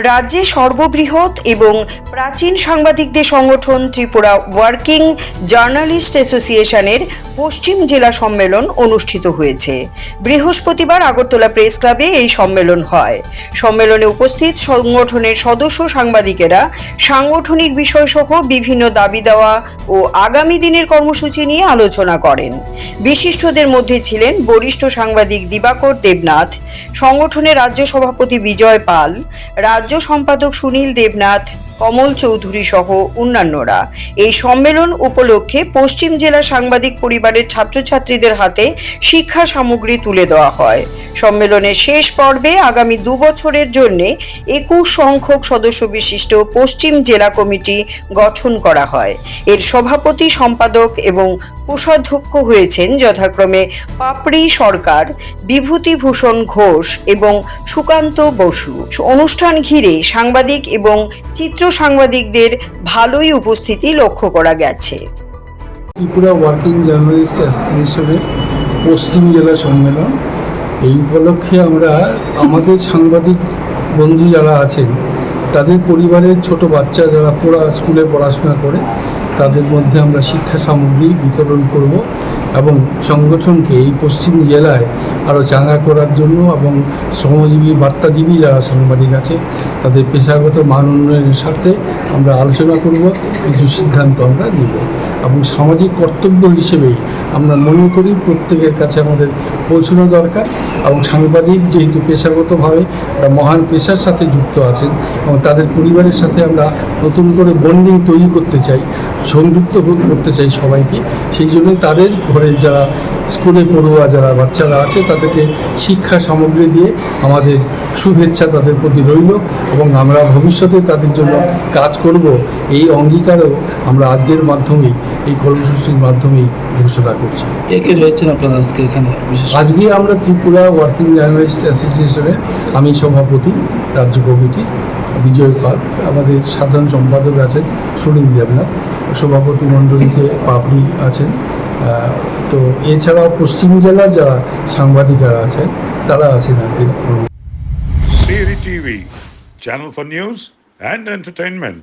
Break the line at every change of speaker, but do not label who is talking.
রাজ্যে সর্ববৃহৎ এবং প্রাচীন সাংবাদিকদের সংগঠন ত্রিপুরা ওয়ার্কিং জার্নালিস্ট অ্যাসোসিয়েশনের পশ্চিম জেলা সম্মেলন অনুষ্ঠিত হয়েছে। বৃহস্পতিবার আগরতলা প্রেস ক্লাবে এই সম্মেলন হয়। সম্মেলনে উপস্থিত সংগঠনের সদস্য সাংবাদিকেরা সাংগঠনিক বিষয়সহ বিভিন্ন দাবি দেওয়া ও আগামী দিনের কর্মসূচি নিয়ে আলোচনা করেন। বিশিষ্টদের মধ্যে ছিলেন বরিষ্ঠ সাংবাদিক দিবাকর দেবনাথ, সংগঠনের রাজ্য সভাপতি বিজয় পাল, রাজ্য সম্পাদক সুনীল দেবনাথ কমল চৌধুরী সহ অন্যান্যরা। এই সম্মেলন উপলক্ষে পশ্চিম জেলা সাংবাদিক পরিবারের ছাত্রছাত্রীদের হাতে শিক্ষা সামগ্রী তুলে দেওয়া হয়। সম্মেলনের শেষ পর্বে আগামী দু বছরের জন্য একুশ সংখ্যক সদস্য বিশিষ্ট পশ্চিম জেলা কমিটি গঠন করা হয়। এর সভাপতি সম্পাদক এবং কোষাধ্যক্ষ হয়েছেন যথাক্রমে পাপড়ি সরকার, বিভূতিভূষণ ঘোষ এবং সুকান্ত বসু। অনুষ্ঠান ঘিরে সাংবাদিক এবং চিত্র সাংবাদিকদের ভালোই উপস্থিতি লক্ষ্য করা গেছে।
ত্রিপুরা ওয়ার্কিং জার্নালিস্ট অ্যাসোসিয়েশনের পশ্চিম জেলা সম্মেলন এই উপলক্ষে আমরা আমাদের সাংবাদিক বন্ধু যারা আছেন, তাদের পরিবারের ছোট বাচ্চা যারা পড়া স্কুলে পড়াশোনা করে, তাদের মধ্যে আমরা শিক্ষা সামগ্রী বিতরণ করব এবং সংগঠনকে এই পশ্চিম জেলায় আরও চাঙ্গা করার জন্য এবং শ্রমজীবী, বার্তাজীবী যারা সাংবাদিক আছে, তাদের পেশাগত মান উন্নয়নের স্বার্থে আমরা আলোচনা করব, কিছু সিদ্ধান্ত আমরা নেব। এবং সামাজিক কর্তব্য হিসেবেই আমরা মনে করি প্রত্যেকের কাছে আমাদের পৌঁছানো দরকার এবং সাংবাদিক যেহেতু পেশাগতভাবে একটা মহান পেশার সাথে যুক্ত আছেন এবং তাদের পরিবারের সাথে আমরা নতুন করে বন্ডিং তৈরি করতে চাই, সংযুক্ত করতে চাই সবাইকে, সেই জন্যই তাদের ঘরের যারা স্কুলে পড়ুয়া যারা বাচ্চারা আছে তাদেরকে শিক্ষা সামগ্রী দিয়ে আমাদের শুভেচ্ছা তাদের প্রতি রইল এবং আমরা ভবিষ্যতে তাদের জন্য কাজ করব। এই অঙ্গীকারও আমরা আজকের মাধ্যমেই এই কর্মসূচির মাধ্যমেই ঘোষণা করছি।
কে কে রয়েছেন আপনারা আজকে এখানে?
আজকে আমরা ত্রিপুরা ওয়ার্কিং জার্নালিস্ট অ্যাসোসিয়েশনের আমি সভাপতি রাজ্য কমিটি বিজয় পাল আমাদের সাধারণ সম্পাদক আছেন সুনীল দেবনাথ সভাপতি মণ্ডলীতে পাপড়ি আছেন। তো এছাড়াও পশ্চিম জেলার যারা সাংবাদিকরা আছেন তারা আছেন আজকের
channel for news and entertainment.